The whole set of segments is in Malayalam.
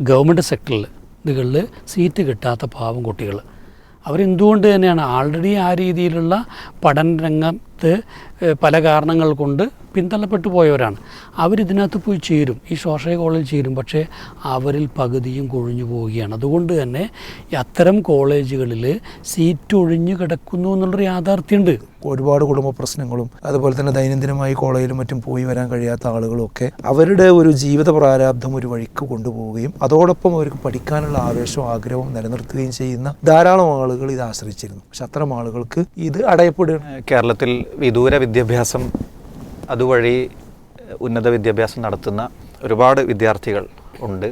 ഗവൺമെന്റ് സെക്ടറിൽ ഇതുകളിൽ സീറ്റ് കിട്ടാത്ത പാവം കുട്ടികൾ. അവരെന്തുകൊണ്ട് തന്നെയാണ്? ആൾറെഡി ആ രീതിയിലുള്ള പഠന രംഗത്ത് പല കാരണങ്ങൾ കൊണ്ട് പിന്തള്ളപ്പെട്ടു പോയവരാണ്. അവരിതിനകത്ത് പോയി ചേരും. ഈ സ്വാശ്രയ കോളേജിൽ ചേരും. പക്ഷേ അവരിൽ പകുതിയും കൊഴിഞ്ഞു പോവുകയാണ്. അതുകൊണ്ട് തന്നെ അത്തരം കോളേജുകളിൽ സീറ്റ് ഒഴിഞ്ഞു കിടക്കുന്നു എന്നുള്ളൊരു യാഥാർത്ഥ്യമുണ്ട്. ഒരുപാട് കുടുംബ പ്രശ്നങ്ങളും അതുപോലെ തന്നെ ദൈനംദിനമായി കോളേജിലും മറ്റും പോയി വരാൻ കഴിയാത്ത ആളുകളും ഒക്കെ അവരുടെ ഒരു ജീവിത പ്രാരാബ്ധം ഒരു വഴിക്ക് കൊണ്ടുപോവുകയും അതോടൊപ്പം അവർക്ക് പഠിക്കാനുള്ള ആവേശവും ആഗ്രഹവും നിലനിർത്തുകയും ചെയ്യുന്ന ധാരാളം ആളുകൾ ഇത് ആശ്രയിച്ചിരുന്നു. പക്ഷെ അത്തരം ആളുകൾക്ക് ഇത് അടയപ്പെടുകയാണ് കേരളത്തിൽ വിദൂര വിദ്യാഭ്യാസം അതുവഴി ഉന്നത വിദ്യാഭ്യാസം നടത്തുന്ന ഒരുപാട് വിദ്യാർത്ഥികൾ ഉണ്ട്.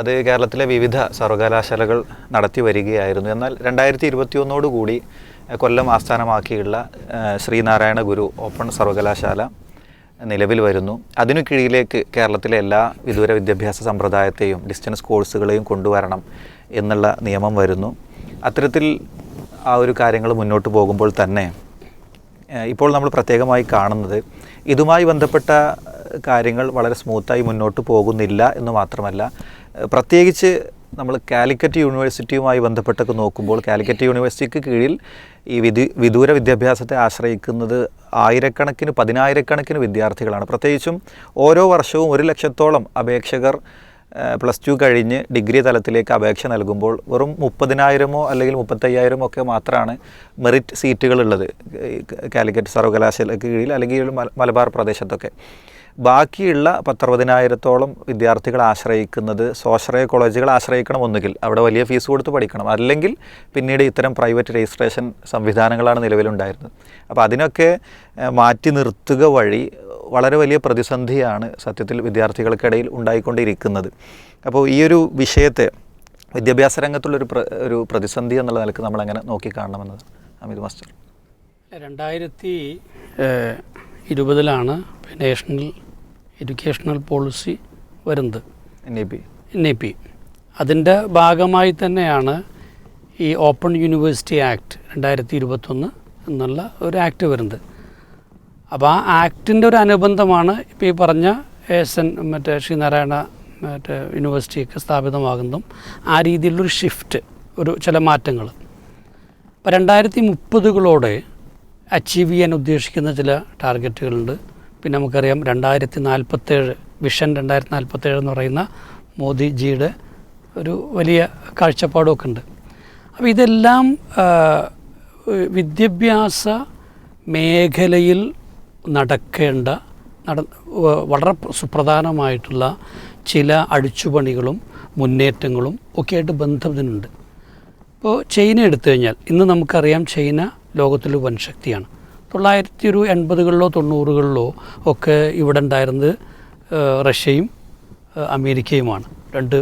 അത് കേരളത്തിലെ വിവിധ സർവകലാശാലകൾ നടത്തി വരികയായിരുന്നു. എന്നാൽ രണ്ടായിരത്തി ഇരുപത്തി ഒന്നോടുകൂടി കൊല്ലം ആസ്ഥാനമാക്കിയുള്ള ശ്രീനാരായണ ഗുരു ഓപ്പൺ സർവകലാശാല നിലവിൽ വരുന്നു. അതിനു കീഴിലേക്ക് കേരളത്തിലെ എല്ലാ വിദൂര വിദ്യാഭ്യാസ സമ്പ്രദായത്തെയും ഡിസ്റ്റൻസ് കോഴ്സുകളെയും കൊണ്ടുവരണം എന്നുള്ള നിയമം വരുന്നു. അത്തരത്തിൽ ആ ഒരു കാര്യങ്ങൾ മുന്നോട്ട് പോകുമ്പോൾ തന്നെ ഇപ്പോൾ നമ്മൾ പ്രത്യേകമായി കാണുന്നത് ഇതുമായി ബന്ധപ്പെട്ട കാര്യങ്ങൾ വളരെ സ്മൂത്തായി മുന്നോട്ട് പോകുന്നില്ല എന്ന് മാത്രമല്ല പ്രത്യേകിച്ച് നമ്മൾ കാലിക്കറ്റ് യൂണിവേഴ്സിറ്റിയുമായി ബന്ധപ്പെട്ടൊക്കെ നോക്കുമ്പോൾ കാലിക്കറ്റ് യൂണിവേഴ്സിറ്റിക്ക് കീഴിൽ ഈ വിദു വിദൂര വിദ്യാഭ്യാസത്തെ ആശ്രയിക്കുന്നത് ആയിരക്കണക്കിന് പതിനായിരക്കണക്കിന് വിദ്യാർത്ഥികളാണ്. പ്രത്യേകിച്ചും ഓരോ വർഷവും ഒരു ലക്ഷത്തോളം അപേക്ഷകർ പ്ലസ് ടു കഴിഞ്ഞ് ഡിഗ്രി തലത്തിലേക്ക് അപേക്ഷ നൽകുമ്പോൾ വെറും മുപ്പതിനായിരമോ അല്ലെങ്കിൽ മുപ്പത്തയ്യായിരമോ ഒക്കെ മാത്രമാണ് മെറിറ്റ് സീറ്റുകളുള്ളത് കാലിക്കറ്റ് സർവകലാശാലയ്ക്ക് കീഴിൽ അല്ലെങ്കിൽ മലബാർ പ്രദേശത്തൊക്കെ. ബാക്കിയുള്ള പത്തറുപതിനായിരത്തോളം വിദ്യാർത്ഥികൾ ആശ്രയിക്കുന്നത് സ്വാശ്രയ കോളേജുകൾ ആശ്രയിക്കണം ഒന്നുകിൽ അവിടെ വലിയ ഫീസ് കൊടുത്ത് പഠിക്കണം. അല്ലെങ്കിൽ പിന്നീട് ഇത്തരം പ്രൈവറ്റ് രജിസ്ട്രേഷൻ സംവിധാനങ്ങളാണ് നിലവിലുണ്ടായിരുന്നത്. അപ്പോൾ അതിനൊക്കെ മാറ്റി നിർത്തുക വഴി വളരെ വലിയ പ്രതിസന്ധിയാണ് സത്യത്തിൽ വിദ്യാർത്ഥികൾക്കിടയിൽ ഉണ്ടായിക്കൊണ്ടിരിക്കുന്നത്. അപ്പോൾ ഈ ഒരു വിഷയത്തെ വിദ്യാഭ്യാസ രംഗത്തുള്ളൊരു പ്ര ഒരു പ്രതിസന്ധി എന്നുള്ള നിലയ്ക്ക് നമ്മൾ എങ്ങനെ നോക്കിക്കാണണമെന്നത്? അമിത് മാസ്റ്റർ. രണ്ടായിരത്തി ഇരുപതിലാണ് നാഷണൽ എഡ്യൂക്കേഷണൽ പോളിസി വരുന്നത്. N E P. N E P. അതിന്റെ ഭാഗമായി തന്നെയാണ് ഈ ഓപ്പൺ യൂണിവേഴ്സിറ്റി ആക്ട് രണ്ടായിരത്തി ഇരുപത്തൊന്ന് എന്നുള്ള ഒരു ആക്ട് വരുന്നത്. അപ്പോൾ ആ ആക്ടിന്റെ ഒരു അനുബന്ധമാണ് ഇപ്പോൾ ഈ പറഞ്ഞ എസ് എൻ മറ്റേ ശ്രീനാരായണ മറ്റേ യൂണിവേഴ്സിറ്റിയൊക്കെ സ്ഥാപിതമാകുന്നതും ആ രീതിയിലുള്ളൊരു ഷിഫ്റ്റ് ഒരു ചില മാറ്റങ്ങൾ. അപ്പോൾ രണ്ടായിരത്തി മുപ്പതുകളോടെ അച്ചീവ് ചെയ്യാൻ ഉദ്ദേശിക്കുന്ന ചില ടാർഗറ്റുകളുണ്ട് പിന്നെ നമുക്കറിയാം രണ്ടായിരത്തി നാൽപ്പത്തേഴ് വിഷൻ രണ്ടായിരത്തി നാൽപ്പത്തേഴ് എന്ന് പറയുന്ന മോദിജിയുടെ ഒരു വലിയ കാഴ്ചപ്പാടുമൊക്കെ ഉണ്ട്. അപ്പോൾ ഇതെല്ലാം വിദ്യാഭ്യാസ മേഖലയിൽ നടക്കേണ്ട നട വളരെ സുപ്രധാനമായിട്ടുള്ള ചില അഴിച്ചുപണികളും മുന്നേറ്റങ്ങളും ഒക്കെയായിട്ട് ബന്ധത്തിനുണ്ട് ഇപ്പോൾ ചൈന എടുത്തു കഴിഞ്ഞാൽ ഇന്ന് നമുക്കറിയാം ചൈന ലോകത്തിലെ വൻശക്തിയാണ് തൊള്ളായിരത്തി ഒരു എൺപതുകളിലോ തൊണ്ണൂറുകളിലോ ഒക്കെ ഇവിടെ ഉണ്ടായിരുന്നത് റഷ്യയും അമേരിക്കയുമാണ്. രണ്ട്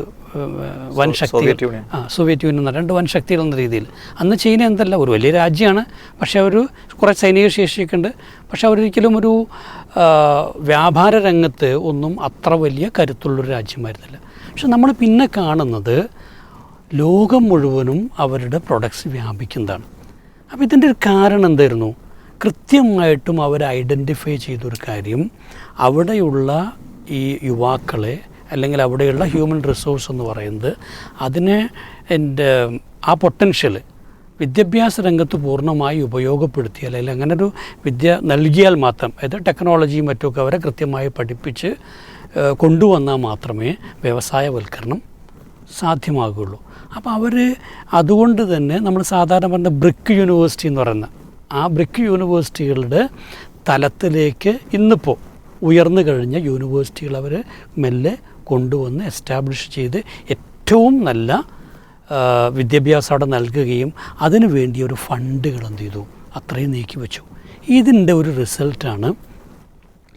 വൻ ശക്തി. ആ സോവിയറ്റ് യൂണിയൻ എന്ന രണ്ട് വൻ ശക്തികൾ എന്ന രീതിയിൽ. അന്ന് ചൈന എന്തല്ല ഒരു വലിയ രാജ്യമാണ്. പക്ഷേ അവർ കുറേ സൈനിക ശേഷിയൊക്കെ ഉണ്ട്. പക്ഷേ അവരൊരിക്കലും ഒരു വ്യാപാര രംഗത്ത് ഒന്നും അത്ര വലിയ കരുത്തുള്ളൊരു രാജ്യമായിരുന്നില്ല. പക്ഷെ നമ്മൾ പിന്നെ കാണുന്നത് ലോകം മുഴുവനും അവരുടെ പ്രൊഡക്ട്സ് വ്യാപിക്കുന്നതാണ്. അപ്പോൾ ഇതിന്റെ ഒരു കാരണം എന്തായിരുന്നു? കൃത്യമായിട്ടും അവർ ഐഡന്റിഫൈ ചെയ്തൊരു കാര്യം അവിടെയുള്ള ഈ യുവാക്കളെ അല്ലെങ്കിൽ അവിടെയുള്ള ഹ്യൂമൻ റിസോഴ്സ് എന്ന് പറയുന്നത് അതിനെ എന്റെ ആ പൊട്ടൻഷ്യൽ വിദ്യാഭ്യാസ രംഗത്ത് പൂർണമായി ഉപയോഗപ്പെടുത്തിയാൽ അല്ലെങ്കിൽ അങ്ങനെ ഒരു വിദ്യ നൽകിയാൽ മാത്രം അതായത് ടെക്നോളജിയും മറ്റുമൊക്കെ അവരെ കൃത്യമായി പഠിപ്പിച്ച് കൊണ്ടുവന്നാൽ മാത്രമേ വ്യവസായവൽക്കരണം സാധ്യമാകുള്ളൂ അപ്പോൾ അവർ അതുകൊണ്ട് തന്നെ നമ്മൾ സാധാരണ പറഞ്ഞ ബ്രിക്ക് യൂണിവേഴ്സിറ്റി എന്ന് പറയുന്ന ആ ബ്രിക്ക് യൂണിവേഴ്സിറ്റികളുടെ തലത്തിലേക്ക് ഇന്നിപ്പോൾ ഉയർന്നു കഴിഞ്ഞ യൂണിവേഴ്സിറ്റികൾ അവർ മെല്ലെ കൊണ്ടുവന്ന് എസ്റ്റാബ്ലിഷ് ചെയ്ത് ഏറ്റവും നല്ല വിദ്യാഭ്യാസം അവിടെ നൽകുകയും അതിനു വേണ്ടി ഒരു ഫണ്ടുകൾ എന്ത് ചെയ്തു? അത്രയും നീക്കി വെച്ചു. ഇതിന്റെ ഒരു റിസൾട്ടാണ്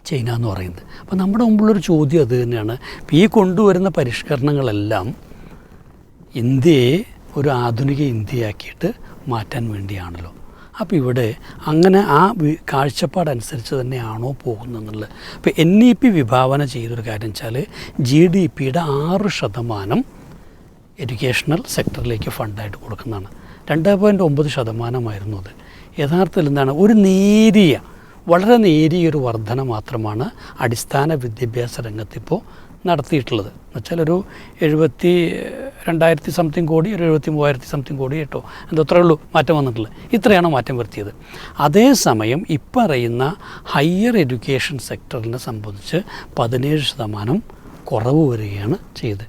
ചൈന എന്ന് പറയുന്നത്. അപ്പോൾ നമ്മുടെ മുമ്പിലൊരു ചോദ്യം അത് തന്നെയാണ്. ഈ കൊണ്ടുവരുന്ന പരിഷ്കരണങ്ങളെല്ലാം ഇന്ത്യയെ ഒരു ആധുനിക ഇന്ത്യയാക്കിയിട്ട് മാറ്റാൻ വേണ്ടിയാണല്ലോ. അപ്പോൾ ഇവിടെ അങ്ങനെ ആ കാഴ്ചപ്പാടനുസരിച്ച് തന്നെയാണോ പോകുന്നതെന്നുള്ളത്. അപ്പോൾ എൻ ഇ പി വിഭാവന ചെയ്തൊരു കാര്യം വെച്ചാൽ ജി ഡി പിയുടെ ആറ് ശതമാനം എഡ്യൂക്കേഷണൽ സെക്ടറിലേക്ക് ഫണ്ടായിട്ട് കൊടുക്കുന്നതാണ്. രണ്ട് പോയിന്റ് ഒമ്പത് ശതമാനമായിരുന്നു അത്. യഥാർത്ഥത്തിൽ എന്താണ്? ഒരു നേരിയ വളരെ നേരിയൊരു വർധന മാത്രമാണ് അടിസ്ഥാന വിദ്യാഭ്യാസ രംഗത്ത് ഇപ്പോൾ നടത്തിയിട്ടുള്ളത്. എന്നുവെച്ചാൽ ഒരു എഴുപത്തി രണ്ടായിരത്തി സംതിങ് കോടി ഒരു എഴുപത്തി മൂവായിരത്തി സംതിങ് കോടി കേട്ടോ. എന്തോ അത്രയേ ഉള്ളൂ മാറ്റം വന്നിട്ടുള്ളത്. ഇത്രയാണ് മാറ്റം വരുത്തിയത്. അതേസമയം ഇപ്പറയുന്ന ഹയർ എഡ്യൂക്കേഷൻ സെക്ടറിനെ സംബന്ധിച്ച് പതിനേഴ് ശതമാനം കുറവ് വരികയാണ് ചെയ്തത്.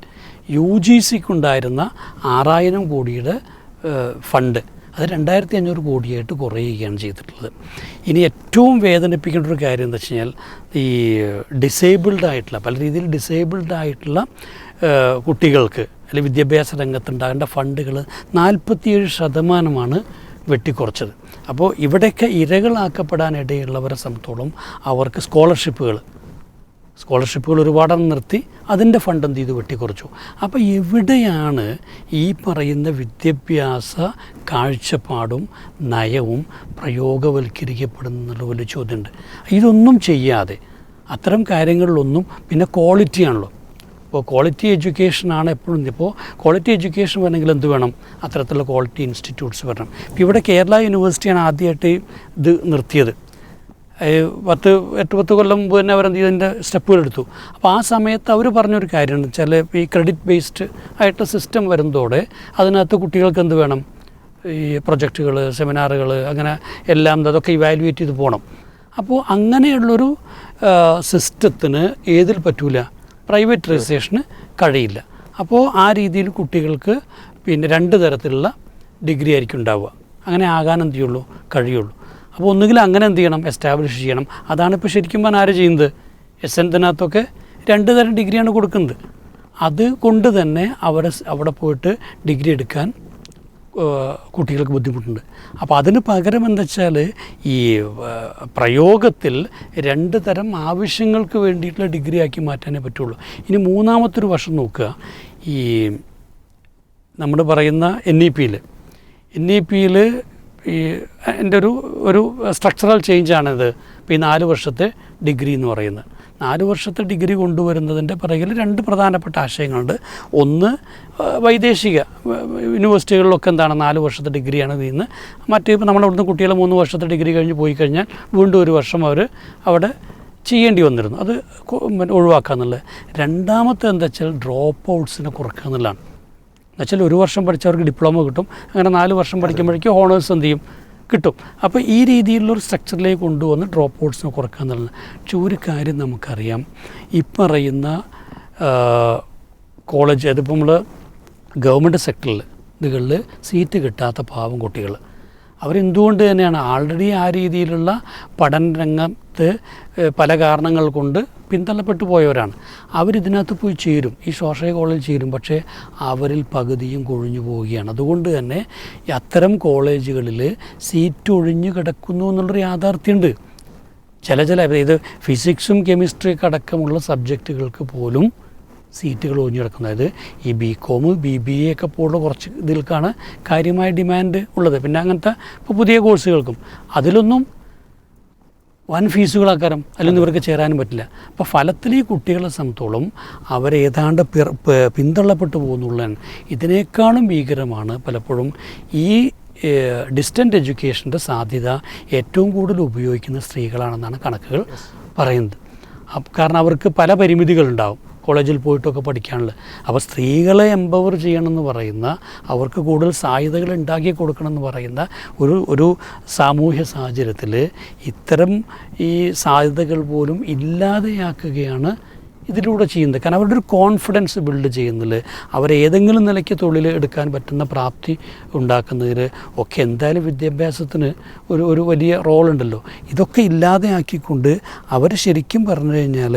യു ജി സിക്കുണ്ടായിരുന്ന ആറായിരം കോടിയുടെ ഫണ്ട് അത് രണ്ടായിരത്തി അഞ്ഞൂറ് കോടിയായിട്ട് കുറയുകയാണ് ചെയ്തിട്ടുള്ളത്. ഇനി ഏറ്റവും വേദനിപ്പിക്കേണ്ട ഒരു കാര്യം എന്ന് വെച്ച് കഴിഞ്ഞാൽ ഈ ഡിസേബിൾഡ് ആയിട്ടുള്ള പല രീതിയിൽ ഡിസേബിൾഡ് ആയിട്ടുള്ള കുട്ടികൾക്ക് അല്ലെങ്കിൽ വിദ്യാഭ്യാസ രംഗത്തുണ്ടാകേണ്ട ഫണ്ടുകൾ നാൽപ്പത്തിയേഴ് ശതമാനമാണ് വെട്ടിക്കുറച്ചത്. അപ്പോൾ ഇവിടെയൊക്കെ ഇരകളാക്കപ്പെടാനിടയുള്ളവരെ സംബന്ധിച്ചോളം അവർക്ക് സ്കോളർഷിപ്പുകൾ സ്കോളർഷിപ്പുകൾ ഒരുപാട് നിർത്തി അതിന്റെ ഫണ്ട് എന്ത് ചെയ്തു? വെട്ടിക്കുറച്ചു. അപ്പോൾ എവിടെയാണ് ഈ പറയുന്ന വിദ്യാഭ്യാസ കാഴ്ചപ്പാടും നയവും പ്രയോഗവൽക്കരിക്കപ്പെടുന്നുള്ള വലിയ ചോദ്യമുണ്ട്. ഇതൊന്നും ചെയ്യാതെ അത്തരം കാര്യങ്ങളിലൊന്നും പിന്നെ ക്വാളിറ്റിയാണല്ലോ ഇപ്പോൾ ക്വാളിറ്റി എഡ്യൂക്കേഷനാണ് എപ്പോഴും ഇപ്പോൾ ക്വാളിറ്റി എഡ്യൂക്കേഷൻ വേണമെങ്കിൽ എന്ത് വേണം? അത്തരത്തിലുള്ള ക്വാളിറ്റി ഇൻസ്റ്റിറ്റ്യൂട്ട്സ് വരണം. ഇപ്പോൾ ഇവിടെ കേരള യൂണിവേഴ്സിറ്റിയാണ് ആദ്യമായിട്ട് ഇത് നിർത്തിയത്. പത്ത് എട്ട് പത്ത് കൊല്ലം മുമ്പ് തന്നെ അവർ ഇതിന്റെ സ്റ്റെപ്പുകൾ എടുത്തു അപ്പോൾ ആ സമയത്ത് അവർ പറഞ്ഞൊരു കാര്യമാണ് ചില ഈ ക്രെഡിറ്റ് ബേസ്ഡ് ആയിട്ട് സിസ്റ്റം വരുന്നതോടെ അതിനകത്ത് കുട്ടികൾക്ക് എന്ത് വേണം? ഈ പ്രൊജക്റ്റുകൾ സെമിനാറുകൾ അങ്ങനെ എല്ലാം അതൊക്കെ ഇവാലുവേറ്റ് ചെയ്ത് പോകണം അപ്പോൾ അങ്ങനെയുള്ളൊരു സിസ്റ്റത്തിന് ഏതിൽ പറ്റൂല? പ്രൈവറ്റ് രജിസ്ട്രേഷന് കഴിയില്ല. അപ്പോൾ ആ രീതിയിൽ കുട്ടികൾക്ക് പിന്നെ രണ്ട് തരത്തിലുള്ള ഡിഗ്രി ആയിരിക്കും ഉണ്ടാവുക. അങ്ങനെ ആകാൻ എന്ത് ചെയ്യുള്ളൂ? കഴിയുള്ളൂ. അപ്പോൾ ഒന്നുകിൽ അങ്ങനെ എന്ത് ചെയ്യണം? എസ്റ്റാബ്ലിഷ് ചെയ്യണം. അതാണ് ഇപ്പോൾ ശരിക്കും പറഞ്ഞാൽ ആര് ചെയ്യുന്നത്? എസ് എൻത്തിനകത്തൊക്കെ രണ്ട് തരം ഡിഗ്രിയാണ് കൊടുക്കുന്നത്. അത് കൊണ്ട് തന്നെ അവരെ അവിടെ പോയിട്ട് ഡിഗ്രി എടുക്കാൻ കുട്ടികൾക്ക് ബുദ്ധിമുട്ടുണ്ട്. അപ്പോൾ അതിന് പകരം എന്താ വെച്ചാൽ ഈ പ്രയോഗത്തിൽ രണ്ട് തരം ആവശ്യങ്ങൾക്ക് വേണ്ടിയിട്ടുള്ള ഡിഗ്രി ആക്കി മാറ്റാനേ പറ്റുള്ളൂ. ഇനി മൂന്നാമത്തൊരു വർഷം നോക്കുക. ഈ നമ്മൾ പറയുന്ന എൻ ഇ പിയിൽ എൻ ഇ പിയിൽ ഈ എന്റെ ഒരു ഒരു സ്ട്രക്ചറൽ ചേഞ്ചാണിത് ഇപ്പോൾ ഈ നാല് വർഷത്തെ ഡിഗ്രി എന്ന് പറയുന്നത്. നാല് വർഷത്തെ ഡിഗ്രി കൊണ്ടുവരുന്നതിന്റെ പിറകിൽ രണ്ട് പ്രധാനപ്പെട്ട ആശയങ്ങളുണ്ട്. ഒന്ന് വൈദേശിക യൂണിവേഴ്സിറ്റികളിലൊക്കെ എന്താണ് നാല് വർഷത്തെ ഡിഗ്രിയാണ് നിന്ന്. മറ്റേ ഇപ്പോൾ നമ്മുടെ അവിടുന്ന് കുട്ടികൾ മൂന്ന് വർഷത്തെ ഡിഗ്രി കഴിഞ്ഞ് പോയി കഴിഞ്ഞാൽ വീണ്ടും ഒരു വർഷം അവർ അവിടെ ചെയ്യേണ്ടി വന്നിരുന്നു. അത് ഒഴിവാക്കുക എന്നുള്ളത് രണ്ടാമത്തെ എന്താ വെച്ചാൽ ഡ്രോപ്പ് ഔട്ട്സിനെ കുറക്കുക എന്നുള്ളതാണ്. എന്നുവെച്ചാൽ ഒരു വർഷം പഠിച്ചവർക്ക് ഡിപ്ലോമ കിട്ടും. അങ്ങനെ നാല് വർഷം പഠിക്കുമ്പോഴേക്കും ഹോണേഴ്സ് എന്ത് ചെയ്യും? കിട്ടും. അപ്പോൾ ഈ രീതിയിലുള്ളൊരു സ്ട്രക്ചറിലേക്ക് കൊണ്ടുവന്ന് ഡ്രോപ്പ് ഔട്ട്സിനെ കുറക്കുക എന്നുള്ളത്. പക്ഷെ ഒരു കാര്യം നമുക്കറിയാം. ഈ കോളേജ് അതിപ്പോൾ നമ്മൾ ഗവൺമെന്റ് സെക്ടറിൽ ഇതുകളിൽ സീറ്റ് കിട്ടാത്ത പാവം കുട്ടികൾ അവരെന്തുകൊണ്ട് തന്നെയാണ്? ആൾറെഡി ആ രീതിയിലുള്ള പഠന രംഗത്ത് പല കാരണങ്ങൾ കൊണ്ട് പിന്തള്ളപ്പെട്ടു പോയവരാണ്. അവരിതിനകത്ത് പോയി ചേരും. ഈ സ്വാശ്രയ കോളേജിൽ ചേരും. പക്ഷേ അവരിൽ പകുതിയും കൊഴിഞ്ഞു പോവുകയാണ്. അതുകൊണ്ട് തന്നെ അത്തരം കോളേജുകളിൽ സീറ്റ് ഒഴിഞ്ഞു കിടക്കുന്നു എന്നുള്ളൊരു യാഥാർത്ഥ്യമുണ്ട്. ചില ചില ഇത് ഫിസിക്സും കെമിസ്ട്രിയൊക്കെ അടക്കമുള്ള സബ്ജക്റ്റുകൾക്ക് പോലും സീറ്റുകൾ ഒഴിഞ്ഞു കിടക്കുന്നത് അതായത് ഈ B com B B A ഒക്കെ പോലുള്ള കുറച്ച് ഇതിൽക്കാണ് കാര്യമായ ഡിമാൻഡ് ഉള്ളത്. പിന്നെ അങ്ങനത്തെ ഇപ്പോൾ പുതിയ കോഴ്സുകൾക്കും അതിലൊന്നും വൻ ഫീസുകളാക്കാരം. അല്ലെങ്കിൽ ഇവർക്ക് ചേരാനും പറ്റില്ല. അപ്പോൾ ഫലത്തിൽ ഈ കുട്ടികളെ സംബന്ധിച്ചോളം അവരേതാണ്ട് പിർ പിന്തള്ളപ്പെട്ടു പോകുന്നുള്ളതാണ്. ഇതിനേക്കാളും ഭീകരമാണ് പലപ്പോഴും ഈ ഡിസ്റ്റന്റ് എഡ്യൂക്കേഷന്റെ സാധ്യത ഏറ്റവും കൂടുതൽ ഉപയോഗിക്കുന്ന സ്ത്രീകളാണെന്നാണ് കണക്കുകൾ പറയുന്നത്. കാരണം അവർക്ക് പല പരിമിതികളുണ്ടാവും. കോളേജിൽ പോയിട്ടൊക്കെ പഠിക്കാനുള്ളത്. അപ്പോൾ സ്ത്രീകളെ എംപവർ ചെയ്യണമെന്ന് പറയുന്ന അവർക്ക് കൂടുതൽ സാധ്യതകൾ ഉണ്ടാക്കി കൊടുക്കണമെന്ന് പറയുന്ന ഒരു ഒരു സാമൂഹ്യ സാഹചര്യത്തിൽ ഇത്തരം ഈ സാധ്യതകൾ പോലും ഇല്ലാതെയാക്കുകയാണ് ഇതിലൂടെ ചെയ്യുന്നത്. കാരണം അവരുടെ ഒരു കോൺഫിഡൻസ് ബിൽഡ് ചെയ്യുന്നതിൽ അവരേതെങ്കിലും നിലയ്ക്ക് തൊഴിൽ എടുക്കാൻ പറ്റുന്ന പ്രാപ്തി ഉണ്ടാക്കുന്നതിൽ ഒക്കെ എന്തായാലും വിദ്യാഭ്യാസത്തിന് ഒരു ഒരു വലിയ റോളുണ്ടല്ലോ. ഇതൊക്കെ ഇല്ലാതെ ഇല്ലാതെയാക്കിക്കൊണ്ട് അവർ ശരിക്കും പറഞ്ഞു കഴിഞ്ഞാൽ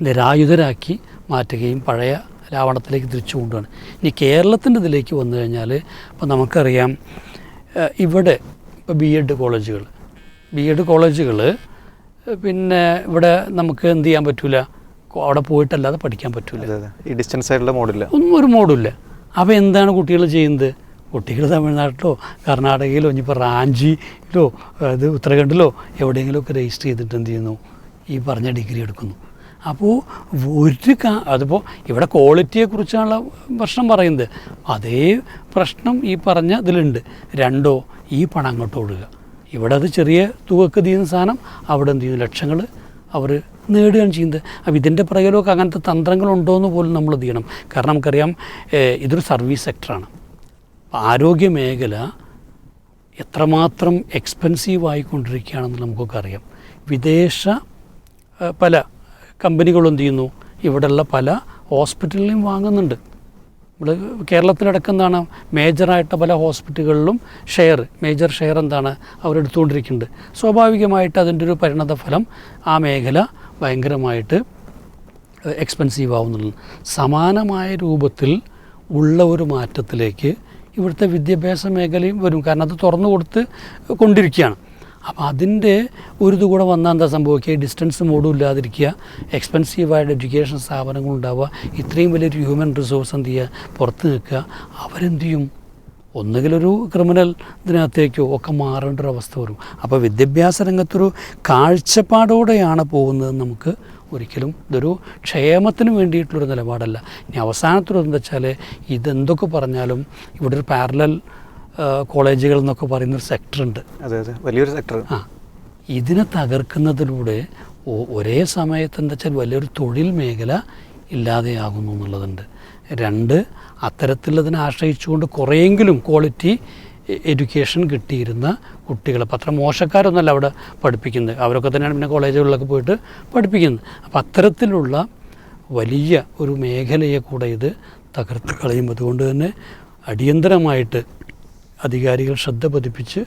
നിരായുധരാക്കി മാറ്റുകയും പഴയ രാവണത്തിലേക്ക് തിരിച്ചു കൊണ്ടുപോകണം ഇനി കേരളത്തിന്റെ ഇതിലേക്ക് വന്നു കഴിഞ്ഞാൽ ഇപ്പോൾ നമുക്കറിയാം ഇവിടെ ഇപ്പോൾ ബി എഡ് കോളേജുകൾ ബി എഡ് കോളേജുകൾ പിന്നെ ഇവിടെ നമുക്ക് എന്ത് ചെയ്യാൻ പറ്റില്ല അവിടെ പോയിട്ടല്ലാതെ പഠിക്കാൻ പറ്റില്ല ഈ ഡിസ്റ്റൻസ് ആയിട്ടുള്ള മോഡില്ല. ഒന്നും ഒരു മോഡില്ല. അപ്പോൾ എന്താണ് കുട്ടികൾ ചെയ്യുന്നത്? കുട്ടികൾ തമിഴ്നാട്ടിലോ കർണാടകയിലോ ഇനിയിപ്പോൾ റാഞ്ചിയിലോ അത് ഉത്തരാഖണ്ഡിലോ എവിടെയെങ്കിലുമൊക്കെ രജിസ്റ്റർ ചെയ്തിട്ട് എന്ത് ചെയ്യുന്നു? ഈ പറഞ്ഞ ഡിഗ്രി എടുക്കുന്നു. അപ്പോൾ ഒരു കാ അതിപ്പോൾ ഇവിടെ ക്വാളിറ്റിയെക്കുറിച്ചാണ് പ്രശ്നം പറയുന്നത്. അതേ പ്രശ്നം ഈ പറഞ്ഞ ഇതിലുണ്ട്. രണ്ടോ ഈ പണം അങ്ങോട്ട് ഒഴുകുക ഇവിടെ അത് ചെറിയ തുകക്ക് തീരുന്ന സാധനം അവിടെ എന്ത് ചെയ്യുന്നു? ലക്ഷങ്ങൾ അവർ നേടുകയാണ് ചെയ്യുന്നത്. അപ്പോൾ ഇതിന്റെ പുറകിലൊക്കെ അങ്ങനത്തെ തന്ത്രങ്ങളുണ്ടോ എന്ന് പോലും നമ്മൾ ചെയ്യണം? കാരണം നമുക്കറിയാം ഇതൊരു സർവീസ് സെക്ടറാണ് ആരോഗ്യ മേഖല എത്രമാത്രം എക്സ്പെൻസീവ് ആയിക്കൊണ്ടിരിക്കുകയാണെന്ന് നമുക്കൊക്കെ അറിയാം. വിദേശ പല കമ്പനികളും എന്ത് ചെയ്യുന്നു? ഇവിടെയുള്ള പല ഹോസ്പിറ്റലിലും വാങ്ങുന്നുണ്ട്. ഇവിടെ കേരളത്തിലടക്കം എന്താണ് മേജറായിട്ട് പല ഹോസ്പിറ്റലുകളിലും ഷെയർ മേജർ ഷെയർ എന്താണ് അവരെടുത്തുകൊണ്ടിരിക്കുന്നുണ്ട്. സ്വാഭാവികമായിട്ട് അതിന്റെ ഒരു പരിണത ഫലം ആ മേഖല ഭയങ്കരമായിട്ട് എക്സ്പെൻസീവ് ആവുന്നുള്ളൂ സമാനമായ രൂപത്തിൽ ഉള്ള ഒരു മാറ്റത്തിലേക്ക് ഇവിടുത്തെ വിദ്യാഭ്യാസ മേഖലയും വരും. കാരണം അത് തുറന്നു കൊടുത്ത് കൊണ്ടിരിക്കുകയാണ്. അപ്പോൾ അതിന്റെ ഒരു ഇത് കൂടെ വന്നാൽ എന്താ സംഭവിക്കുക? ഡിസ്റ്റൻസ് മോഡും ഇല്ലാതിരിക്കുക എക്സ്പെൻസീവായിട്ട് എഡ്യൂക്കേഷൻ സ്ഥാപനങ്ങൾ ഉണ്ടാവുക ഇത്രയും വലിയൊരു ഹ്യൂമൻ റിസോഴ്സ് എന്ത് ചെയ്യുക? പുറത്ത് നിൽക്കുക. അവരെന്ത് ചെയ്യും? ഒന്നുകിലൊരു ക്രിമിനൽ ഇതിനകത്തേക്കോ ഒക്കെ മാറേണ്ട ഒരു അവസ്ഥ വരും. അപ്പോൾ വിദ്യാഭ്യാസ രംഗത്തൊരു കാഴ്ചപ്പാടോടെയാണ് പോകുന്നത് നമുക്ക് ഒരിക്കലും. ഇതൊരു ക്ഷേമത്തിന് വേണ്ടിയിട്ടുള്ളൊരു നിലപാടല്ല. ഇനി അവസാനത്തിലൊരു എന്താ വെച്ചാൽ ഇതെന്തൊക്കെ പറഞ്ഞാലും ഇവിടെ ഒരു പാരലൽ കോളേജുകൾ എന്നൊക്കെ പറയുന്നൊരു സെക്ടറുണ്ട്. അതെ അതെ. വലിയൊരു സെക്ടർ. ആ. ഇതിനെ തകർക്കുന്നതിലൂടെ ഒരേ സമയത്ത് എന്താ വെച്ചാൽ വലിയൊരു തൊഴിൽ മേഖല ഇല്ലാതെയാകുന്നു എന്നുള്ളതുണ്ട്. രണ്ട് അത്തരത്തിലുള്ളതിനെ ആശ്രയിച്ചുകൊണ്ട് കുറേയെങ്കിലും ക്വാളിറ്റി എഡ്യൂക്കേഷൻ കിട്ടിയിരുന്ന കുട്ടികൾ അപ്പം അത്ര മോശക്കാരൊന്നുമല്ല അവിടെ പഠിപ്പിക്കുന്നത്. അവരൊക്കെ തന്നെയാണ് പിന്നെ കോളേജുകളിലൊക്കെ പോയിട്ട് പഠിപ്പിക്കുന്നത്. അപ്പം അത്തരത്തിലുള്ള വലിയ ഒരു മേഖലയെ കൂടെ ഇത് തകർത്ത് കളയും. അതുകൊണ്ട് തന്നെ അടിയന്തരമായിട്ട് അധികാരികൾ ശ്രദ്ധ പതിപ്പിച്ച്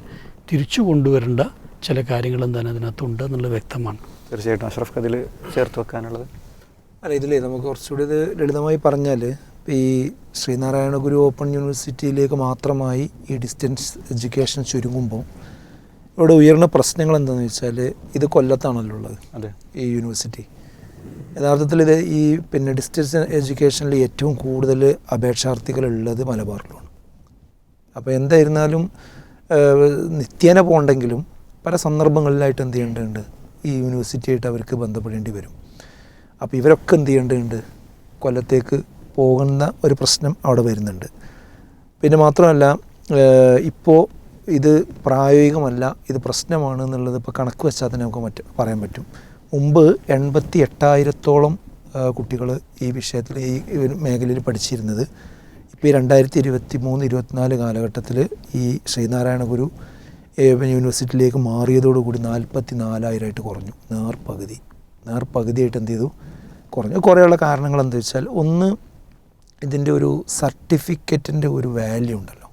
തിരിച്ചു കൊണ്ടുവരേണ്ട ചില കാര്യങ്ങളും തന്നെ അതിനകത്തുണ്ട് എന്നുള്ളത് വ്യക്തമാണ്. തീർച്ചയായിട്ടും അഷ്റഫ് അതിൽ ചേർത്ത് വെക്കാനുള്ളത്. അല്ല ഇതിലേ നമുക്ക് കുറച്ചുകൂടി ഇത് ലളിതമായി പറഞ്ഞാൽ ഈ ശ്രീനാരായണ ഗുരു ഓപ്പൺ യൂണിവേഴ്സിറ്റിയിലേക്ക് മാത്രമായി ഈ ഡിസ്റ്റൻസ് എഡ്യൂക്കേഷൻ ചുരുങ്ങുമ്പോൾ ഇവിടെ ഉയർന്ന പ്രശ്നങ്ങൾ എന്താണെന്ന് വെച്ചാൽ ഇത് കൊല്ലത്താണല്ലോ ഉള്ളത് അതെ. ഈ യൂണിവേഴ്സിറ്റി. യഥാർത്ഥത്തിൽ ഇത് ഈ പിന്നെ ഡിസ്റ്റൻസ് എഡ്യൂക്കേഷനിൽ ഏറ്റവും കൂടുതൽ അപേക്ഷാർത്ഥികളുള്ളത് മലബാറിലാണ്. അപ്പോൾ എന്തായിരുന്നാലും നിത്യേന പോകണ്ടെങ്കിലും പല സന്ദർഭങ്ങളിലായിട്ട് എന്ത് ചെയ്യേണ്ടതുണ്ട്? ഈ യൂണിവേഴ്സിറ്റിയായിട്ട് അവർക്ക് ബന്ധപ്പെടേണ്ടി വരും. അപ്പോൾ ഇവരൊക്കെ എന്ത് ചെയ്യേണ്ടതുണ്ട്? കൊല്ലത്തേക്ക് പോകുന്ന ഒരു പ്രശ്നം അവിടെ വരുന്നുണ്ട്. പിന്നെ മാത്രമല്ല ഇപ്പോൾ ഇത് പ്രായോഗികമല്ല ഇത് പ്രശ്നമാണ് എന്നുള്ളത് ഇപ്പോൾ കണക്ക് വെച്ചാൽ തന്നെ നമുക്ക് മറ്റ് പറയാൻ പറ്റും. മുമ്പ് എൺപത്തി എട്ടായിരത്തോളം കുട്ടികൾ ഈ വിഷയത്തിൽ ഈ മേഖലയിൽ പഠിച്ചിരുന്നത് ഇപ്പോൾ ഈ രണ്ടായിരത്തി ഇരുപത്തി മൂന്ന് ഇരുപത്തിനാല് കാലഘട്ടത്തിൽ ഈ ശ്രീനാരായണ ഗുരു ഏഹ്, യൂണിവേഴ്സിറ്റിയിലേക്ക് മാറിയതോടുകൂടി നാൽപ്പത്തി നാലായിരമായിട്ട് കുറഞ്ഞു. നേർ പകുതി. നേർ പകുതിയായിട്ട് എന്ത് ചെയ്തു? കുറഞ്ഞു. കുറേയുള്ള കാരണങ്ങൾ എന്താ വെച്ചാൽ ഒന്ന് ഇതിന്റെ ഒരു സർട്ടിഫിക്കറ്റിന്റെ ഒരു വാല്യൂ ഉണ്ടല്ലോ.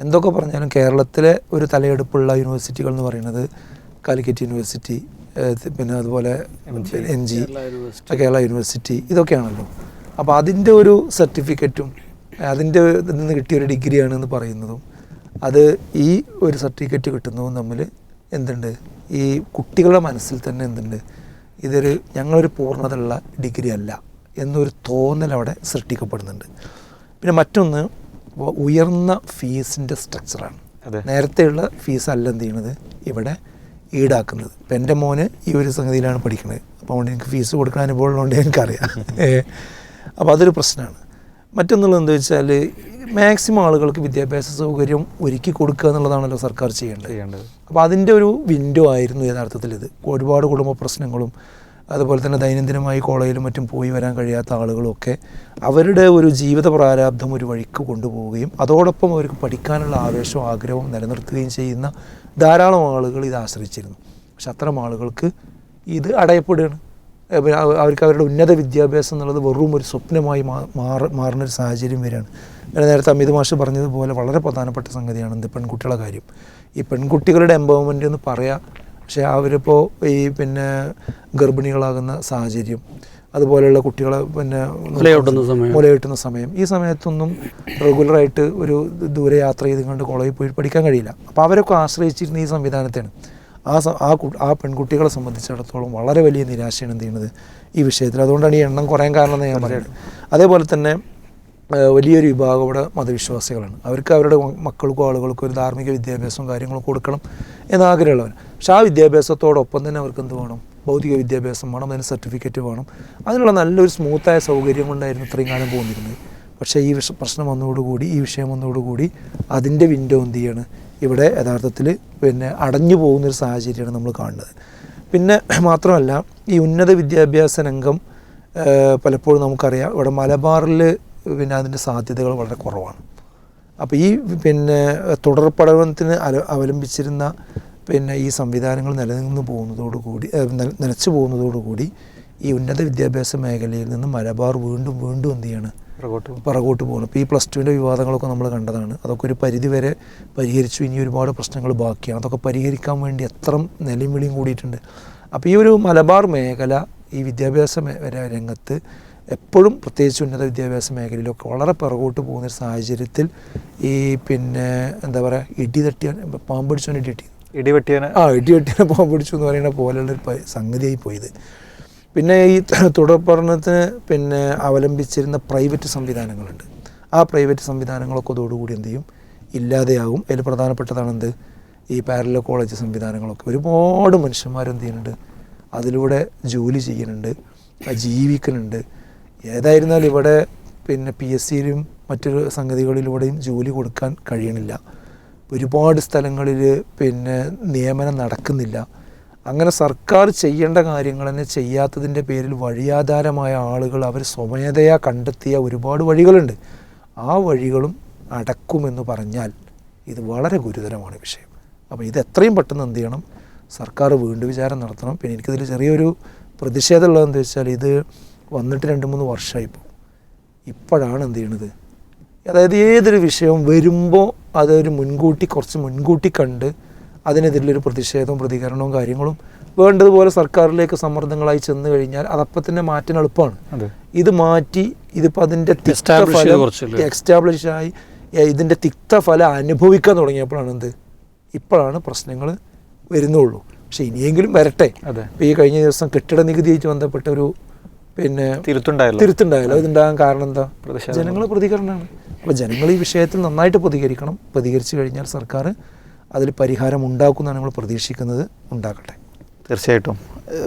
എന്തൊക്കെ പറഞ്ഞാലും കേരളത്തിലെ ഒരു തലയെടുപ്പുള്ള യൂണിവേഴ്സിറ്റികൾ എന്ന് പറയുന്നത് കാലിക്കറ്റ് യൂണിവേഴ്സിറ്റി പിന്നെ അതുപോലെ എൻ ജി കേരള യൂണിവേഴ്സിറ്റി ഇതൊക്കെയാണല്ലോ. അപ്പോൾ അതിന്റെ ഒരു സർട്ടിഫിക്കറ്റും അതിന്റെ ഇതിൽ നിന്ന് കിട്ടിയ ഒരു ഡിഗ്രിയാണെന്ന് പറയുന്നതും അത് ഈ ഒരു സർട്ടിഫിക്കറ്റ് കിട്ടുന്നതും തമ്മിൽ എന്തുണ്ട്? ഈ കുട്ടികളുടെ മനസ്സിൽ തന്നെ എന്തുണ്ട്? ഇതൊരു ഞങ്ങളൊരു പൂർണതയുള്ള ഡിഗ്രി അല്ല എന്നൊരു തോന്നൽ അവിടെ സൃഷ്ടിക്കപ്പെടുന്നുണ്ട്. പിന്നെ മറ്റൊന്ന് ഉയർന്ന ഫീസിന്റെ സ്ട്രക്ചറാണ്. നേരത്തെയുള്ള ഫീസ് അല്ല എന്ത് ചെയ്യണത്? ഇവിടെ ഈടാക്കുന്നത്. ഇപ്പം എന്റെ മോന് ഈ ഒരു സംഗതിയിലാണ് പഠിക്കുന്നത് അപ്പോൾ അതുകൊണ്ട് എനിക്ക് ഫീസ് കൊടുക്കാൻ അനുഭവം ഉള്ളതുകൊണ്ട് എനിക്കറിയാം അപ്പോൾ അതൊരു പ്രശ്നമാണ്. മറ്റൊന്നുള്ളത് എന്താ വെച്ചാൽ മാക്സിമം ആളുകൾക്ക് വിദ്യാഭ്യാസ സൗകര്യം ഒരുക്കി കൊടുക്കുക എന്നുള്ളതാണല്ലോ സർക്കാർ ചെയ്യേണ്ടത്. ചെയ്യേണ്ടത്. അപ്പോൾ അതിന്റെ ഒരു വിൻഡോ ആയിരുന്നു യഥാർത്ഥത്തിൽ ഇത്. ഒരുപാട് കുടുംബ പ്രശ്നങ്ങളും അതുപോലെ തന്നെ ദൈനംദിനമായി കോളേജിലും മറ്റും പോയി വരാൻ കഴിയാത്ത ആളുകളൊക്കെ അവരുടെ ഒരു ജീവിത പ്രാരാബ്ധം ഒരു വഴിക്ക് കൊണ്ടുപോവുകയും അതോടൊപ്പം അവർക്ക് പഠിക്കാനുള്ള ആവേശവും ആഗ്രഹവും നിലനിർത്തുകയും ചെയ്യുന്ന ധാരാളം ആളുകൾ ഇത് ആശ്രയിച്ചിരുന്നു. പക്ഷെ അത്തരം ആളുകൾക്ക് ഇത് അടയപ്പെടുകയാണ്. അവർക്ക് അവരുടെ ഉന്നത വിദ്യാഭ്യാസം എന്നുള്ളത് വെറും ഒരു സ്വപ്നമായി മാറ മാറുന്ന ഒരു സാഹചര്യം വരികയാണ് ഞാൻ നേരത്തെ അമിത് മാഷ് പറഞ്ഞതുപോലെ വളരെ പ്രധാനപ്പെട്ട സംഗതിയാണ് എന്ത് പെൺകുട്ടികളുടെ കാര്യം. ഈ പെൺകുട്ടികളുടെ എംപവർമെന്റ് എന്ന് പറയാം പക്ഷേ അവരിപ്പോൾ ഈ പിന്നെ ഗർഭിണികളാകുന്ന സാഹചര്യം അതുപോലെയുള്ള കുട്ടികളെ പിന്നെ മുലയൂട്ടുന്ന സമയം. മുലയൂട്ടുന്ന സമയം. ഈ സമയത്തൊന്നും റെഗുലറായിട്ട് ഒരു ദൂരെ യാത്ര ചെയ്ത് കൊണ്ട് കോളേജിൽ പോയി പഠിക്കാൻ കഴിയില്ല. അപ്പോൾ അവരൊക്കെ ആശ്രയിച്ചിരുന്ന ഈ സംവിധാനത്തെയാണ്. ആ സ- ആ ആ പെൺകുട്ടികളെ സംബന്ധിച്ചിടത്തോളം വളരെ വലിയ നിരാശയാണ് എന്ത് ചെയ്യുന്നത് ഈ വിഷയത്തിൽ. അതുകൊണ്ടാണ് ഈ എണ്ണം കുറയാൻ കാരണം എന്ന് ഞാൻ പറയുന്നത്. അതേപോലെ തന്നെ വലിയൊരു വിഭാഗം ഇവിടെ മതവിശ്വാസികളാണ്. അവർക്ക് അവരുടെ മക്കൾക്കോ ആളുകൾക്കും ഒരു ധാർമ്മിക വിദ്യാഭ്യാസവും കാര്യങ്ങളും കൊടുക്കണം എന്നാഗ്രഹമുള്ളവർ പക്ഷേ ആ വിദ്യാഭ്യാസത്തോടൊപ്പം തന്നെ അവർക്ക് എന്ത് വേണം? ഭൗതിക വിദ്യാഭ്യാസം വേണം അതിന് സർട്ടിഫിക്കറ്റ് വേണം. അതിനുള്ള നല്ലൊരു സ്മൂത്തായ സൗകര്യം കൊണ്ടായിരുന്നു ഇത്രയും കാലം പോന്നിരുന്നത്. പക്ഷേ ഈ വിഷ പ്രശ്നം വന്നതോടുകൂടി ഈ വിഷയം വന്നതോടുകൂടി അതിന്റെ വിൻഡോ എന്ത് ചെയ്യാണ്? ഇവിടെ യഥാർത്ഥത്തിൽ പിന്നെ അടഞ്ഞു പോകുന്നൊരു സാഹചര്യമാണ് നമ്മൾ കാണുന്നത്. പിന്നെ മാത്രമല്ല ഈ ഉന്നത വിദ്യാഭ്യാസ രംഗം പലപ്പോഴും നമുക്കറിയാം ഇവിടെ മലബാറിൽ പിന്നെ അതിന്റെ സാധ്യതകൾ വളരെ കുറവാണ്. അപ്പോൾ ഈ പിന്നെ തുടർ പഠനത്തിന് അവലംബിച്ചിരുന്ന പിന്നെ ഈ സംവിധാനങ്ങൾ നിലനിന്ന് പോകുന്നതോടുകൂടി നിലച്ചു പോകുന്നതോടുകൂടി ഈ ഉന്നത വിദ്യാഭ്യാസ മേഖലയിൽ നിന്ന് മലബാർ വീണ്ടും വീണ്ടും എന്ത് ചെയ്യാണ്? പുറകോട്ട് പോകും. പുറകോട്ട് പോകുന്നു. ഇപ്പോൾ ഈ പ്ലസ് ടുവിന്റെ വിവാദങ്ങളൊക്കെ നമ്മൾ കണ്ടതാണ്. അതൊക്കെ ഒരു പരിധി വരെ പരിഹരിച്ചു. ഇനി ഒരുപാട് പ്രശ്നങ്ങൾ ബാക്കിയാണ്. അതൊക്കെ പരിഹരിക്കാൻ വേണ്ടി എത്ര നിലയും വിളിയും കൂടിയിട്ടുണ്ട്. അപ്പോൾ ഈ ഒരു മലബാർ മേഖല ഈ വിദ്യാഭ്യാസ രംഗത്ത് എപ്പോഴും പ്രത്യേകിച്ച് ഉന്നത വിദ്യാഭ്യാസ മേഖലയിലൊക്കെ വളരെ പിറകോട്ട് പോകുന്ന ഒരു സാഹചര്യത്തിൽ ഈ പിന്നെ എന്താ പറയുക ഇടി തട്ടിയാൻ പാമ്പടിച്ചോൻ ഇടി തട്ടി ഇടിവെട്ടിയന് ആ ഇടി വെട്ടിയാണ് പാമ്പ് എന്ന് പറയുന്ന പോലെയുള്ള ഒരു പ- സംഗതിയായി പോയത്. പിന്നെ ഈ തുടർ പഠനത്തിന് പിന്നെ അവലംബിച്ചിരുന്ന പ്രൈവറ്റ് സംവിധാനങ്ങളുണ്ട്. ആ പ്രൈവറ്റ് സംവിധാനങ്ങളൊക്കെ അതോടുകൂടി എന്ത് ചെയ്യും? ഇല്ലാതെയാകും അതിൽ പ്രധാനപ്പെട്ടതാണ് എന്ത് ഈ പാരലൽ കോളേജ് സംവിധാനങ്ങളൊക്കെ. ഒരുപാട് മനുഷ്യന്മാർ എന്ത് ചെയ്യുന്നുണ്ട്? അതിലൂടെ ജോലി ചെയ്യുന്നുണ്ട്. ജീവിക്കുന്നുണ്ട്. ഏതായിരുന്നാലും ഇവിടെ പിന്നെ പി എസ് സിയിലും മറ്റു സംഗതികളിലൂടെയും ജോലി കൊടുക്കാൻ കഴിയണില്ല. ഒരുപാട് സ്ഥലങ്ങളിൽ പിന്നെ നിയമനം നടക്കുന്നില്ല. അങ്ങനെ സർക്കാർ ചെയ്യേണ്ട കാര്യങ്ങൾ തന്നെ ചെയ്യാത്തതിന്റെ പേരിൽ വഴിയാധാരമായ ആളുകൾ അവർ സ്വമേധയാ കണ്ടെത്തിയ ഒരുപാട് വഴികളുണ്ട്. ആ വഴികളും അടക്കുമെന്ന് പറഞ്ഞാൽ ഇത് വളരെ ഗുരുതരമാണ് വിഷയം. അപ്പോൾ ഇത് എത്രയും പെട്ടെന്ന് എന്ത് ചെയ്യണം? സർക്കാർ വീണ്ടും വിചാരം നടത്തണം. പിന്നെ എനിക്കിതിൽ ചെറിയൊരു പ്രതിഷേധമുള്ളത് എന്താ വെച്ചാൽ ഇത് വന്നിട്ട് രണ്ട് മൂന്ന് വർഷമായിപ്പോൾ ഇപ്പോഴാണ് എന്ത് ചെയ്യണത്? അതായത് ഏതൊരു വിഷയവും വരുമ്പോൾ അതൊരു മുൻകൂട്ടി കുറച്ച് മുൻകൂട്ടി കണ്ട് അതിനെതിരിലൊരു പ്രതിഷേധവും പ്രതികരണവും കാര്യങ്ങളും വേണ്ടതുപോലെ സർക്കാരിലേക്ക് സമ്മർദ്ദങ്ങളായി ചെന്ന് കഴിഞ്ഞാൽ അതപ്പം തന്നെ മാറ്റാൻ എളുപ്പമാണ്. അതെ. ഇത് മാറ്റി ഇതിപ്പോൾ അതിന്റെ? എക്സ്റ്റാബ്ലിഷ് ആയി ഇതിന്റെ തിക്തഫലം അനുഭവിക്കാൻ തുടങ്ങിയപ്പോഴാണ് എന്ത്? ഇപ്പോഴാണ് പ്രശ്നങ്ങൾ വരുന്നുള്ളൂ. പക്ഷെ ഇനിയെങ്കിലും വരട്ടെ. അതെ. ഇപ്പോൾ ഈ കഴിഞ്ഞ ദിവസം കെട്ടിട നികുതിയായിട്ട് ബന്ധപ്പെട്ട ഒരു പിന്നെ തിരുത്തുണ്ടായല്ലോ. തിരുത്തുണ്ടായല്ലോ. അതുണ്ടാകാൻ കാരണം എന്താ? ജനങ്ങളുടെ ജനങ്ങൾ പ്രതികരണമാണ്. അപ്പോൾ ജനങ്ങൾ ഈ വിഷയത്തിൽ നന്നായിട്ട് പ്രതികരിക്കണം. പ്രതികരിച്ചു കഴിഞ്ഞാൽ സർക്കാർ അതിൽ പരിഹാരം ഉണ്ടാക്കുമെന്നാണ് നമ്മൾ പ്രതീക്ഷിക്കുന്നത്. ഉണ്ടാക്കട്ടെ തീർച്ചയായിട്ടും.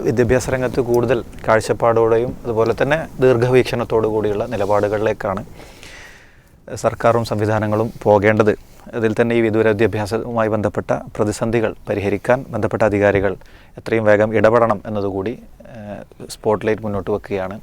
വിദ്യാഭ്യാസ രംഗത്ത് കൂടുതൽ കാഴ്ചപ്പാടോടെയും അതുപോലെ തന്നെ ദീർഘവീക്ഷണത്തോടു കൂടിയുള്ള നിലപാടുകളിലേക്കാണ് സർക്കാരും സംവിധാനങ്ങളും പോകേണ്ടത്. അതിൽ തന്നെ ഈ വിദൂര വിദ്യാഭ്യാസവുമായി ബന്ധപ്പെട്ട പ്രതിസന്ധികൾ പരിഹരിക്കാൻ ബന്ധപ്പെട്ട അധികാരികൾ എത്രയും വേഗം ഇടപെടണം എന്നതുകൂടി സ്പോട്ട് സ്പോട്ട്ലൈറ്റ് മുന്നോട്ട് വെക്കുകയാണ്.